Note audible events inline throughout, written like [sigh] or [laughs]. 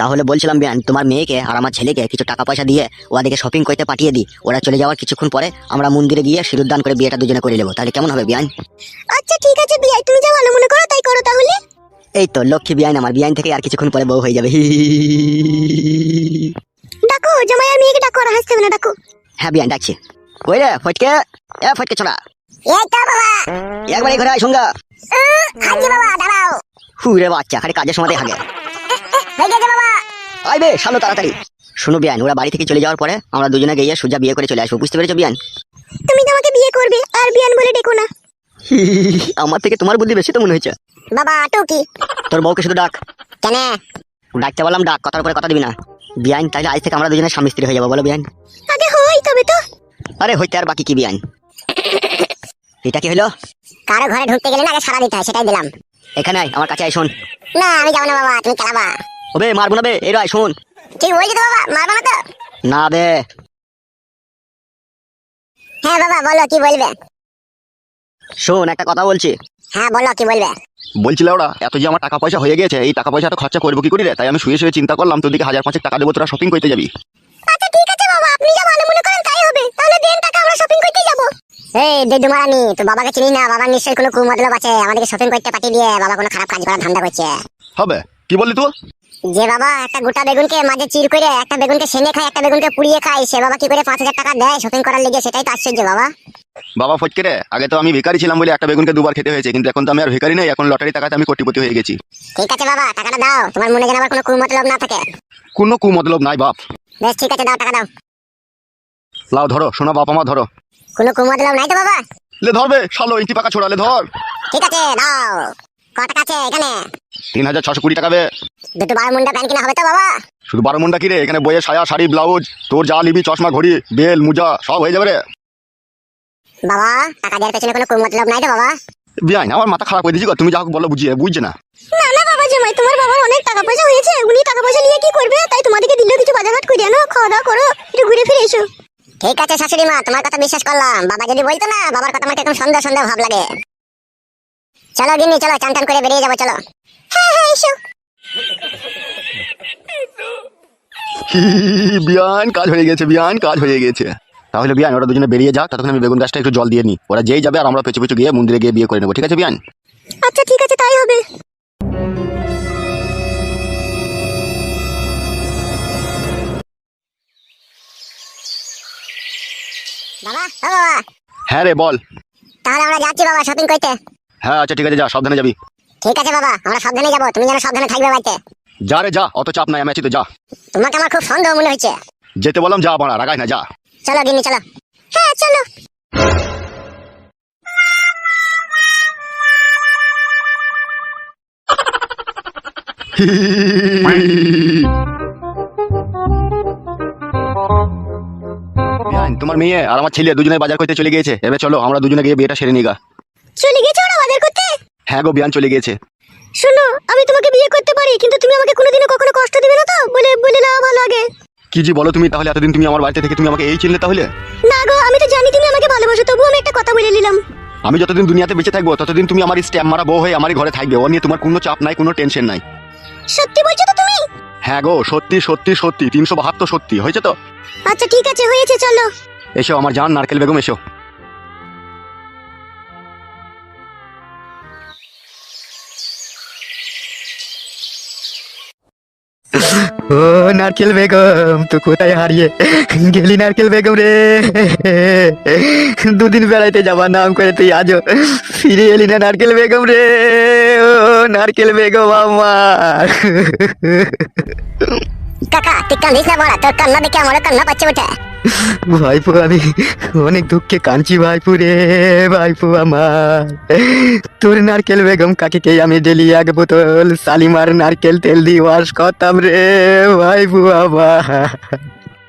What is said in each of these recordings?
তাহলে বলছিলাম বিয়ান তোমার মেয়েকে আর আমার ছেলেকে কিছু টাকা পয়সা দিয়ে ওদেরকে শপিং করতে পাঠিয়ে দিই। ওরা চলে যাওয়ার কিছুক্ষণ পরে আমরা মন্দিরে গিয়ে সিঁদুরদান করে বিয়েটা দুজনে করে নেব। তাহলে কেমন হবে বিয়ান? আচ্ছা ঠিক আছে বিয়াই তুমি যা ভালো মনে করো তাই করো তাহলে। এই তো লক্ষ্মী বিয়ান আমার বিয়ান থেকে আর কিছুক্ষণ পরে বউ হয়ে যাবে। ডাকো জামাই আর মেয়েকে ডাকো আর হাসতে না ডাকো। হ্যাঁ বিয়ান ডাকছি। কই রে ফটকে? এ ফটকে ছোড়া। এই তো বাবা। একবার ঘরে আয় সঙ্গা হাজি বাবা দাঁড়াও। হুরে বাচ্চা খালি কাজের সময় হাগে। হয়ে গেছে আইবে সামনে তাড়াতাড়ি। শুনো বিয়ান ওরা বাড়ি থেকে চলে যাওয়ার পরে আমরা দুজনে গিয়ে সুজা বিয়ে করে চলে আসব। বুঝতে পেরেছ বিয়ান? তুমি তো আমাকে বিয়ে করবে আর বিয়ান বলে ডেকো না। [laughs] আমার থেকে তোমার বুদ্ধি বেশি তো মনে হয়েছে। বাবা টুকি। তোর বউকে শুধু ডাক। কেন? ডাকতে বললাম ডাক কথার উপরে কথা দিবি না। বিয়ান তাহলে আজ থেকে আমরা দুজনে স্বামী স্ত্রী হয়ে যাব বলো বিয়ান। আগে হই তবে তো। আরে হইতে আর বাকি কি বিয়ান? এটা কি হলো? কারও ঘরে ঢুকতে গেলে না আগে সারা দিতে হয় সেটাই দিলাম। এখানে আয় আমার কাছে আয় শোন। না আমি যাব না বাবা তুমি খেলাবা। ওবে মারবো না বে। এরা আয় শোন। ঠিক বলছি তো বাবা? মারবা না তো? না বে। হ্যাঁ বাবা বলো কি বলবে? শোন একটা কথা বলছি। হ্যাঁ বলো কি বলবে? বলছিল ওরা এত যে আমার টাকা পয়সা হয়ে গেছে এই টাকা পয়সা তো খরচা করব কি করি রে? তাই আমি শুয়ে শুয়ে চিন্তা করলাম তোদিকে হাজার পাঁচেক টাকা দেবো তোরা শপিং করতে যাবি। আচ্ছা ঠিক আছে বাবা আপনি যা ভালো মনে করেন তাই হবে। তাহলে দেন টাকা আমরা শপিং করতে যাব। এই দেদু মারানি তো বাবাকে চিনি না? বাবার নিশ্চয়ই কোনো কুমতলব আছে আমাদেরকে শপিং করতে পাঠিয়ে দিয়ে বাবা কোনো খারাপ কাজ করার ধান্দা করছে। হবে কি বললি তুই? যে বাবা একটা গোটা বেগুনকে মাঝে চির করে একটা বেগুনকে সেনে খায় একটা বেগুনকে পুড়িয়ে খায় সে বাবা কি করে পাঁচ হাজার টাকা দেয় শপিং করার লেগে? সেটাই তো আশ্চর্য বাবা। বাবা ফটকে রে। আগে তো আমি ভিখারি ছিলাম বলে একটা বেগুনকে দুবার খেতে হয়েছে কিন্তু এখন তো আমি আর ভিখারি নেই এখন লটারি টাকাতে আমি কোটিপতি হয়ে গেছি। ঠিক আছে বাবা টাকাটা দাও। তোমার মনে যেন আবার কোনো কুমতলব না থাকে। কোনো কুমতলব নাই বাপ। বেশ ঠিক আছে দাও টাকা দাও। লাও ধরো শোনা বাপ আমার ধরো। কোনো কুমতলব নাই তো বাবা? লে ধরবে শালো ইঞ্চি পাকা ছোড়ালে ধর। ঠিক আছে দাও। ক টাকা আছে এখানে? তিন হাজার ছশো কুড়ি টাকা বে। দুটো বারো মুন্ডা প্যান্ট কিনা হবে তো বাবা। শুধু বারো মনটা কি রে? এখানে বইয়ের সায়া শাড়ি ব্লাউজ তোর যা নিবি চশমা ঘড়ি বেল মুজা সব হয়ে যাবে রে। বাবা টাকা দেওয়ার পেছনে কোনো কুমতলব নাই তো বাবা। বিয়াই আমার মাথা খারাপ করে দিয়েছি গো, তুমি যা হোক বলো বুঝিয়ে বুঝছে না। না না বাবা জামাই তোমার বাবার অনেক টাকা পয়সা হয়েছে। উনি টাকা পয়সা নিয়ে কি করবে? তাই তোমাদেরকে কিছু বাজারঘাট করে। আনো খাওয়া দাওয়া করো একটু ঘুরে ফিরে এসো। ঠিক আছে শাশুড়ি মা তোমার কথা বিশ্বাস করলাম। বাবা যদি বলতো না বাবার কথা আমার একদম সন্দেহ সন্দেহ ভাব লাগে। চলো গিন্নি চলো চান টান করে বেরিয়ে যাব চলো। হ্যাঁ হ্যাঁ এসো। বিয়ান কাজ হয়ে গেছে বিয়ান কাজ হয়ে গেছে। তাহলে বিয়ান ওরা দুজনে বেরিয়ে যাক ততক্ষণ আমি বেগুন গাছটা একটু জল দিয়ে নিই। ওরা যেই যাবে আর আমরা পেছু পেছু গিয়ে মন্দিরে গিয়ে বিয়ে করে নেব ঠিক আছে বিয়ান? আচ্ছা ঠিক আছে তাই হবে। বাবা ও বাবা। হ্যাঁ রে বল। তাহলে আমরা যাচ্ছি বাবা শপিং করতে। হ্যাঁ আচ্ছা ঠিক আছে যা সাবধানে যাবি। ঠিক আছে বাবা আমরা সাবধানে যাব তুমি যেন সাবধানে থাকবে বাড়িতে। যা রে যা অত চাপ নাই আমি আছি তো যা। তোমাকে আমার খুব সন্দেহ মনে হচ্ছে যেতে বললাম যা বাড়া রাগাই না যা। চলো গিন্নি চলো। হ্যাঁ চলো। তোমার মেয়ে আর আমার ছেলে দুজনে বাজার করতে চলে গিয়েছে। এবার চলো আমরা দুজনে গিয়ে বিয়েটা সেরে নিগা চলে গেছো হ্যাঁ গো বিয়ান চলে গেছে শোনো আমি তোমাকে বিয়ে করতে পারি কিন্তু তুমি আমাকে কোনোদিনও কখনো কষ্ট দিবে না তো? বলে বলে নাও ভালো আগে। কি জি বলো তুমি তাহলে এতদিন তুমি আমার বাড়িতে থেকে তুমি আমাকে এই চিনলে তাহলে? না গো আমি তো জানি তুমি আমাকে ভালোবাসো তবু আমি একটা কথা বলে নিলাম। আমি যতদিন দুনিয়াতে বেঁচে থাকব ততদিন তুমি আমার স্ট্যাম্প মারা বউ হয়ে আমার ঘরে থাকবে ও নিয়ে তোমার কোনো চাপ নাই কোনো টেনশন নাই। সত্যি বলছো তো তুমি? হ্যাঁ গো সত্যি সত্যি সত্যি তিনশো বাহাত্তর সত্যি হয়েছে তো? আচ্ছা ঠিক আছে হয়েছে চলো। এসো আমার জান নারকেল বেগম এসো। ও নারকেল বেগম তো কোথায় হারিয়ে গেলি নারকেল বেগম রে দুদিন বেড়াইতে যাবার নাম করে তুই আজও ফিরে এলি না নারকেল বেগম রে ও নারকেল বেগম আমার কাকা, তুই কান্দিস না বড়া, তোর কান্না দেখে আমার কান্না পাচ্ছে ওঠে ভাইপু, আমি অনেক দুঃখে কাঁদছি ভাইপু রে, ভাইপু আমার। তোর নারকেল বেগম কাকিকে আমি ডেলি এক বোতল, শালিমার নারকেল তেল দিয়ে ওয়াশ করতাম রে, ভাইপু আমার।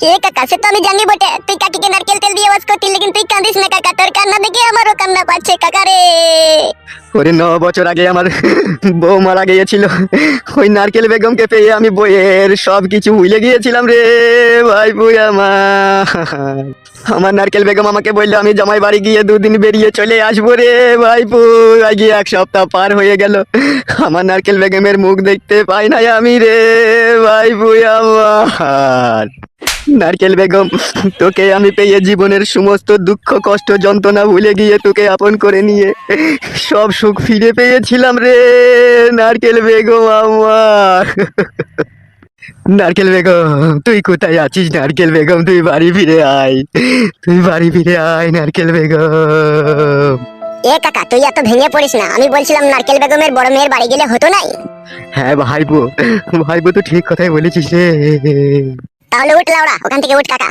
এ কাকা সে তো আমি জানি বটে তুই কাকিকে নারকেল তেল দিয়ে ওয়াশ করতি লেকিন তুই কাঁদিস না কাকা তোর কান্না দেখে আমারও কান্না পাচ্ছে কাকা রে ওরে ন বছর আগে আমার বউ মারা গিয়েছিল ওই নারকেল বেগমকে পেয়ে আমি বইয়ের সব কিছু ভুলে গিয়েছিলাম রে ভাই বুই আমার আমার নারকেল বেগম আমাকে বলল আমি জামাই বাড়ি গিয়ে দুদিন বেরিয়ে চলে আসব রে ভাইপু আগে এক সপ্তাহ পার হয়ে গেল আমার নারকেল বেগমের মুখ দেখতে পাই না আমি রে ভাইপু আমার নারকেল বেগম তোকে আমি পেয়ে জীবনের সমস্ত দুঃখ কষ্ট যন্ত্রণা ভুলে গিয়ে তোকে আপন করে নিয়ে সব সুখ ফিরে পেয়েছিলাম রে নারকেল বেগম আমার। নারকেল বেগম তুই কোথায় আছিস নারকেল বেগম? তুই বাড়ি ফিরে আয় তুই বাড়ি ফিরে আয় নারকেল বেগম। এ কাকা তুই এত ভেঙে পড়িস না আমি বলছিলাম নারকেল বেগমের বড় মেয়ের বাড়ি গেলে হতো নাই? হ্যাঁ ভাইবো ভাইবো তো ঠিক কথাই বলেছিস রে। তাহলে উঠ লাউড়া ওখান থেকে উঠ কাকা।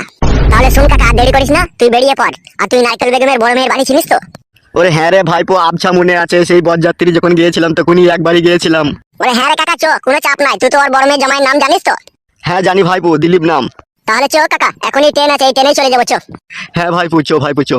তাহলে শুন কাকা দেরি করিস না তুই বেরিয়ে পড়। আর তুই নাইকেল বেগমের বড় মেয়ের বাড়ি চিনিস তো? ওরে হ্যাঁ রে ভাইপো আবছা মনে আছে সেই বরযাত্রী যখন গিয়েছিলাম তখনই একবারই গিয়েছিলাম। ওরে হ্যাঁ রে কাকা চো কোনো চাপ নাই তুই তো ওর বড় মেয়ের জামাইয়ের নাম জানিস তো? হ্যাঁ জানি ভাইপো দিলীপ নাম। তাহলে চো কাকা এখনই ট্রেন আছে এই ট্রেনেই চলে যাব চো। হ্যাঁ ভাইপু চো ভাইপু পুচো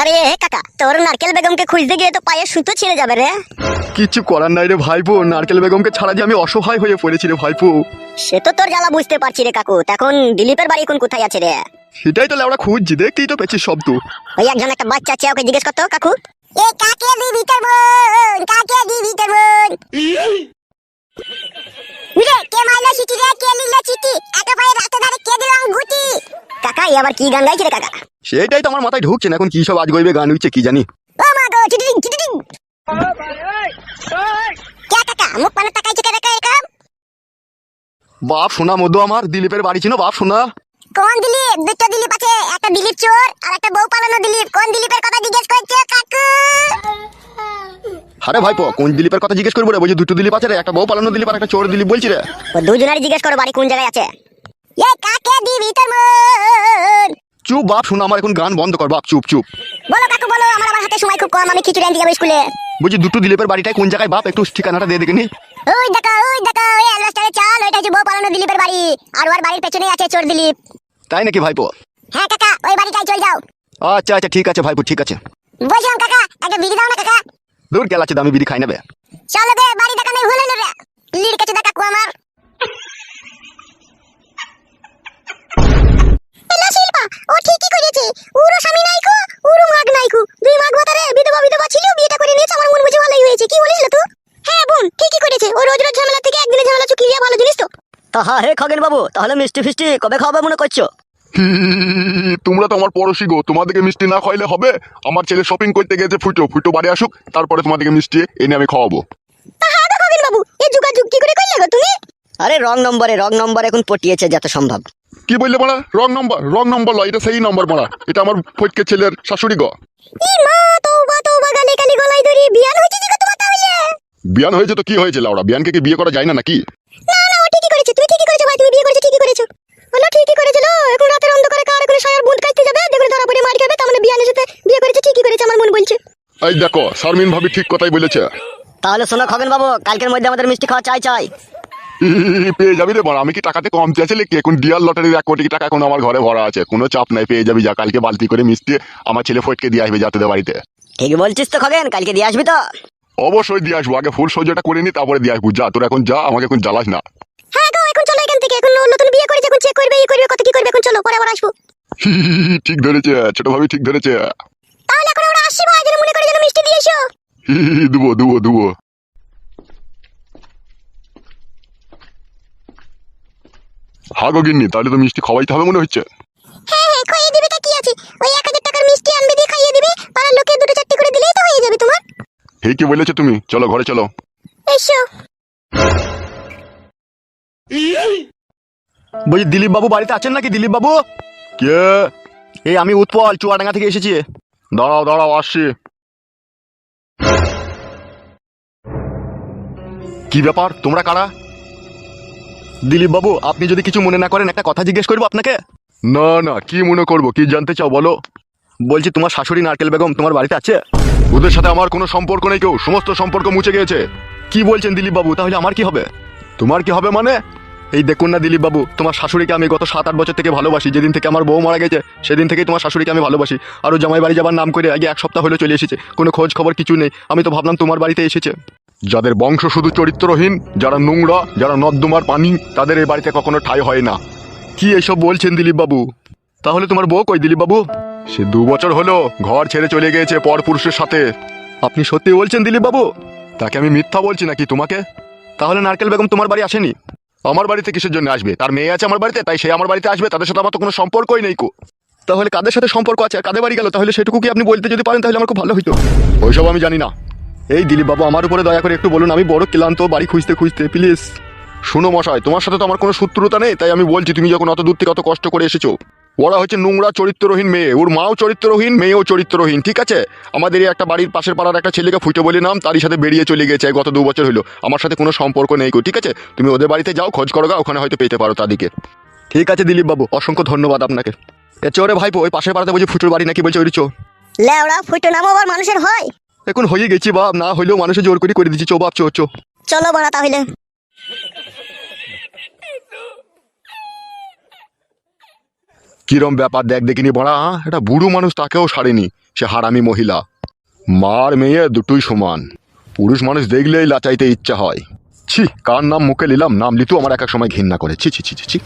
আরে কাকা তোর নারকেল বেগমকে খুঁজতে গিয়ে তো পায়ে সুতো ছিঁড়ে যাবে রে। কিচ্ছু করার নাই রে ভাইপো নারকেল বেগমকে ছাড়া যে আমি অসহায় হয়ে পড়েছি রে ভাইপো। সে তো তোর জ্বালা বুঝতে পারছি রে কাকু এখন দিলীপের বাড়ি কোন কোথায় আছে রে? সেটাই তো লেওড়া খুঁজছি দেখতেই তো পেয়েছি সব তো। ওই একজন একটা বাচ্চা আছে ওকে জিজ্ঞেস করতো কাকু। এ কাকে দিবি তোর বোন? কাকে দিবি তোর বোন? রে কে মাইলো সিটি রে? কে লিলো চিঠি? এত পায়ে রাতে ধারে কে দিলাম গুটি কাকা এই আবার কি গান গাইছে রে কাকা? সেটাই তো আমার মাথায় ঢুকছে না এখন কি সব আজ গইবে গান হচ্ছে কি জানি। ও মা গো চিটিং চিটিং কে কাকা মুখ পানে তাকাইছে কে কাকা বাপ শোনা মধু আমার দিলীপের বাড়ি ছিল বাপ শোনা কোন দিলীপ? দুটো দিলীপ আছে একটা দিলীপ চোর আর একটা বউ পালানো দিলীপ। কোন দিলীপের কথা জিজ্ঞেস করছে কাকু? আরে ভাইপো কোন দিলীপের কথা জিজ্ঞেস করব রে? বলছি দুটো দিলীপ আছে রে একটা বউ পালানো দিলীপ আর একটা চোর দিলীপ বলছি রে। ও দুজনেরই জিজ্ঞেস করো বাড়ি কোন জায়গায় আছে। এ কাকে দিবি তোর মন? চুপ বাপ শোনা আমার এখন গান বন্ধ কর বাপ চুপ চুপ। বলো কাকু বলো আমার আবার হাতে সময় খুব কম আমি খিচুড়ি আনতে যাব স্কুলে। বলছি দুটো দিলীপের বাড়িটায় কোন জায়গায়? বাপ একটু ঠিকানাটা দিয়ে দেখে নি। ওই দেখা ওই দেখা ওই অ্যালবাস্টারে চাল ওইটা হচ্ছে বউ পালানো দিলীপের বাড়ি। আর ওর বাড়ির পেছনেই আছে চোর দিলীপ। তাই নাকি ভাইপো? হ্যাঁ কাকা ওই বাড়িটাই চল যাও। আচ্ছা আচ্ছা ঠিক আছে ভাইপো ঠিক আছে। বলছিলাম কাকা একটা বিড়ি দাও না কাকা? দূর গেল আছে দামি বিড়ি খাই নেবে চলো গে বাড়ি দেখানোর ভুল হলো রে লির কাছে দেখা কাকু আমার। এলা শিল্পা ও ঠিকই করেছে। উরো স্বামী নাইকো উরো মাগ নাইকো দুই মাগ ভাতারে বিধবা বিধবা ছিল বিয়েটা করে নিয়েছে আমার মন বুঝে ভালোই হয়েছে। কি বলিস তুই হ্যাঁ বোন ঠিকই করেছে। ও রোজ রোজ ঝামেলা থেকে একদিনে ঝামেলা চুকিয়ে ভালো জিনিস তো। তা হ্যাঁ হে খগেন বাবু তাহলে মিষ্টি ফিষ্টি কবে খাওয়াবে মনে করছ? তোমরা তো আমার পড়োশি গো। তোমাদেরকে মিষ্টি না খাইলে হবে? আমার ছেলে শপিং করতে গেছে ফুটো ফুটো বাড়ি আসুক তারপরে তোমাদেরকে মিষ্টি এনে আমি খাওয়াবো। তো খগেন বাবু এই যুগাযুগ কি করে করলে গো তুমি? আরে রং নম্বরে রং নম্বর এখন পটিয়েছে যত সম্ভব। কি বললে মারা? রং নম্বর রং নম্বর লয় এটা সেই নম্বর এটা আমার ফটকে ছেলের শাশুড়ি গো। ই মা তওবা তওবা গালে গালি গলায় ধরি বিয়ান হয়েছে যে তোমার তাহলে? বিয়ান হয়েছে তো কি হয়েছে লাউড়া বিয়ানকে কি বিয়ে করা যায় না নাকি? না না ও ঠিকই করেছে তুমি ঠিকই করেছ ভাই তুমি বিয়ে করেছ ঠিকই করেছ বলো ঠিকই করেছিল এখন রাতের অন্ধকারে কার এখন সায়ার বুঁদ কাটতে যাবে দেখলে ধরা পড়ে মার খাবে তার মানে বিয়ানের সাথে বিয়ে করেছে ঠিকই করেছে আমার মন বলছে? এই দেখো শারমিন ভাবি ঠিক কথাই বলেছে। তাহলে শোনো খগেন বাবু কালকের মধ্যে আমাদের মিষ্টি খাওয়া চাই চাই। পেয়ে যাবি রে মারা আমি কি টাকাতে কম এখন ডিয়ার লটারির এক কোটি টাকা এখন আমার ঘরে ভরা আছে? কোনো চাপ নাই পেয়ে যাবি যা কালকে বালতি করে মিষ্টি আমার ছেলে ফটকে দিয়ে আসবে যাতে বাড়িতে। ঠিক বলছিস তো খগেন কালকে দিয়ে আসবি তো। অবশ্যই দিয়ে আসব আগে ফুল সহ্যটা করে নি তারপরে দিয়ে আসব। যা তোর এখন যা আমাকে এখন জ্বালাস না। হ্যাঁ গো এখন চলো এখান থেকে এখন নতুন বিয়ে করেছে এখন চেক করবে এই করবে কত কি করবে এখন চলো পরে আবার আসব। ঠিক ধরেছে ছোট ভাবি ঠিক ধরেছে। তাহলে এখন আমরা আসছি ভাই যেন মনে করে যেন মিষ্টি দিয়ে এসো। [laughs] দুবো দুবো দুবো। হা গো গিন্নি তাহলে তো মিষ্টি খাওয়াইতে হবে মনে হচ্ছে। হ্যাঁ হ্যাঁ খাইয়ে দিবে তা কি আছে? ওই এক হাজার টাকার মিষ্টি আনবে দিয়ে খাইয়ে দিবে পাড়ার লোকে দুটো চারটি করে দিলেই তো হয়ে যাবে তোমার। হে কি বলেছ তুমি? চলো ঘরে চলো। এসো। বলছি দিলীপ বাবু বাড়িতে আছেন নাকি দিলীপ বাবু কে? এই আমি উৎপল চুয়াডাঙ্গা থেকে এসেছি। দাঁড়াও দাঁড়াও, আসছি। কি ব্যাপার? তোমরা কারা? দিলীপ বাবু, আপনি যদি কিছু মনে না করেন, একটা কথা জিজ্ঞেস করব আপনাকে? না না, কি মনে করব, কি জানতে চাও, বলো। বলছি, তোমার শাশুড়ি নারকেল বেগম তোমার বাড়িতে আছে? ওদের সাথে আমার কোনো সম্পর্ক নেই কেউ, সমস্ত সম্পর্ক মুছে গিয়েছে। কি বলছেন দিলীপ বাবু, তাহলে আমার কি হবে? তোমার কি হবে মানে? এই দেখুন না দিলীপ বাবু, তোমার শাশুড়িকে আমি গত সাত আট বছর থেকে ভালোবাসি। যেদিন থেকে আমার বউ মারা গেছে, সেদিন থেকেই তোমার শাশুড়িকে আমি ভালোবাসি। আর ও জামাই বাড়ি যাবার নাম করে আগে এক সপ্তাহ হলে চলে এসেছে। কোনো খোঁজ খবর কিছু নেই। আমি তো ভাবলাম তোমার বাড়িতে এসেছে। যাদের বংশ শুধু চরিত্রহীন, যারা নোংরা, যারা নর্দমার পানি, তাদের এই বাড়িতে কখনো ঠাই হয় না। কি এসব বলছেন দিলীপ বাবু? তাহলে তোমার বউ কই দিলীপ বাবু? সে দু বছর হলো ঘর ছেড়ে চলে গিয়েছে পর পুরুষের সাথে। আপনি সত্যি বলছেন দিলীপ বাবু? তাকে আমি মিথ্যা বলছি নাকি তোমাকে? তাহলে নারকেল বেগম তোমার বাড়ি আসেনি? আমার বাড়িতে কিসের জন্য আসবে? তার মেয়ে আছে আমার বাড়িতে, তাই সে আমার বাড়িতে আসবে, তাদের সাথে আমার তো কোনো সম্পর্কই নেই কো। তাহলে কাদের সাথে সম্পর্ক আছে? আর কাদের বাড়ি গেল? তাহলে সেটুকু কি আপনি বলতে যদি পারেন, তাহলে আমার খুব ভালো হইতো। ওইসব আমি জানি না। এই দিলীপ বাবু, আমার উপরে দয়া করে একটু বলুন, আমি বড় ক্লান্ত, বাড়ি খুঁজতে খুঁজতে, প্লিজ। শুনো মশাই, তোমার সাথে তো আমার কোনো শত্রুতা নেই, তাই আমি বলছি, তুমি যখন অত দূর থেকে অত কষ্ট করে এসেছ ওরা হচ্ছে নোংরা চরিত্রহীন মেয়ে। ওর মাও চরিত্রহীন মেয়েও চরিত্রহীন ঠিক আছে? আমাদের এই একটা বাড়ির পাশের পাড়ার একটা ছেলেকে ফুটে বলে নাম তারই সাথে বেরিয়ে চলে গেছে গত দু বছর হলো। আমার সাথে কোনো সম্পর্ক নেই গো ঠিক আছে? তুমি ওদের বাড়িতে যাও খোঁজ করো গা, ওখানে হয়তো পেতে পারো তাদেরকে। ঠিক আছে দিলীপ বাবু অসংখ্য ধন্যবাদ আপনাকে। এ চোরে ভাইপো ওই পাশের পাড়াতে বলছি ফুটুর বাড়ি নাকি বলছে ওই চো। লেওড়া ফুটো নামও আবার মানুষের হয়? এখন হয়ে গেছি বাপ না হইলেও মানুষের জোর করে করে দিচ্ছি চো বাপ চো চো। চলো বাড়া তাহলে। কিরম ব্যাপার দেখ দেখিনি বড়া এটা বুড়ো মানুষ তাকেও সারেনি, সে হারামি মহিলা। মার মেয়ে দুটোই সমান। পুরুষ মানুষ দেখলেই লাচাইতে ইচ্ছা হয়। ছি, কার নাম মুখে নিলাম? নাম লিতু আমার এক এক সময় ঘৃণা করে। ছি ছি ছি ছি ছি।